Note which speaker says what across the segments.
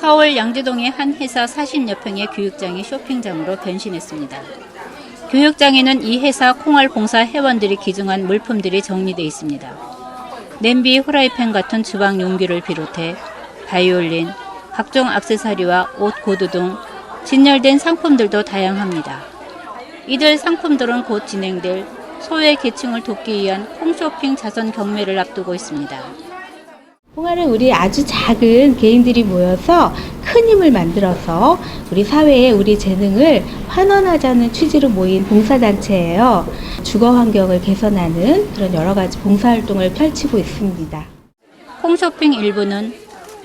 Speaker 1: 서울 양재동의 한 회사 40여 평의 교육장이 쇼핑장으로 변신했습니다. 교육장에는 이 회사 콩알 봉사 회원들이 기증한 물품들이 정리되어 있습니다. 냄비, 후라이팬 같은 주방 용기를 비롯해 바이올린, 각종 액세서리와 옷, 구두 등 진열된 상품들도 다양합니다. 이들 상품들은 곧 진행될 소외 계층을 돕기 위한 홈쇼핑 자선 경매를 앞두고 있습니다.
Speaker 2: 홍화는 우리 아주 작은 개인들이 모여서 큰 힘을 만들어서 우리 사회에 우리 재능을 환원하자는 취지로 모인 봉사단체예요. 주거 환경을 개선하는 그런 여러 가지 봉사활동을 펼치고 있습니다.
Speaker 1: 홈쇼핑 일부는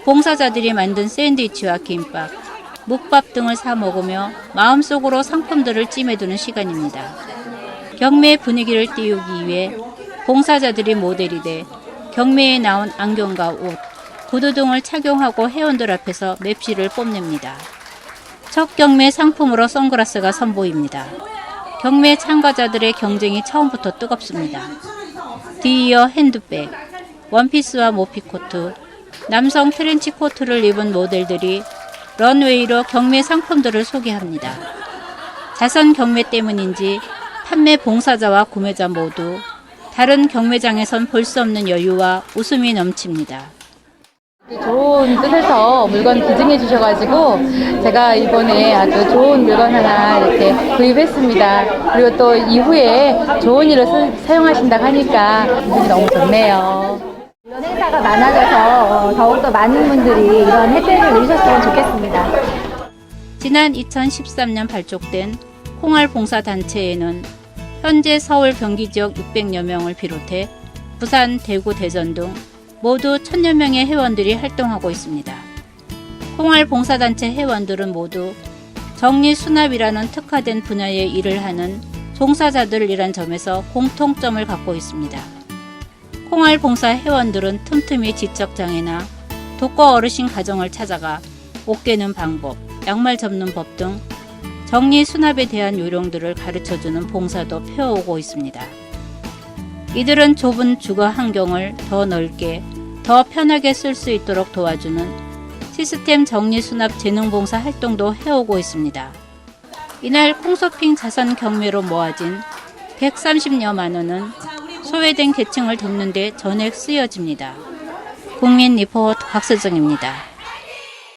Speaker 1: 봉사자들이 만든 샌드위치와 김밥, 묵밥 등을 사 먹으며 마음속으로 상품들을 찜해두는 시간입니다. 경매 분위기를 띄우기 위해 봉사자들이 모델이 돼 경매에 나온 안경과 옷, 구두 등을 착용하고 회원들 앞에서 맵시를 뽐냅니다. 첫 경매 상품으로 선글라스가 선보입니다. 경매 참가자들의 경쟁이 처음부터 뜨겁습니다. 뒤이어 핸드백, 원피스와 모피코트, 남성 트렌치 코트를 입은 모델들이 런웨이로 경매 상품들을 소개합니다. 자선 경매 때문인지 판매 봉사자와 구매자 모두 다른 경매장에선 볼 수 없는 여유와 웃음이 넘칩니다.
Speaker 3: 좋은 뜻에서 물건 기증해 주셔가지고 제가 이번에 아주 좋은 물건 하나 이렇게 구입했습니다. 그리고 또 이후에 좋은 일로 쓰- 사용하신다고 하니까 기분이 너무 좋네요.
Speaker 4: 이런 행사가 많아져서 어, 더욱더 많은 분들이 이런 혜택을 누리셨으면 좋겠습니다.
Speaker 1: 지난 2013년 발족된 콩알 봉사단체에는 현재 서울 경기 지역 600여 명을 비롯해 부산, 대구, 대전 등 모두 1000여 명의 회원들이 활동하고 있습니다. 콩알 봉사단체 회원들은 모두 정리 수납이라는 특화된 분야의 일을 하는 종사자들이란 점에서 공통점을 갖고 있습니다. 콩알 봉사 회원들은 틈틈이 지적장애나 독거 어르신 가정을 찾아가 옷 깨는 방법, 양말 접는 법 등 정리 수납에 대한 요령들을 가르쳐주는 봉사도 펴오고 있습니다. 이들은 좁은 주거 환경을 더 넓게, 더 편하게 쓸 수 있도록 도와주는 시스템 정리 수납 재능 봉사 활동도 해오고 있습니다. 이날 콩쇼핑 자선 경매로 모아진 130여만 원은 소외된 계층을 돕는 데 전액 쓰여집니다. 국민 리포트 박서정입니다.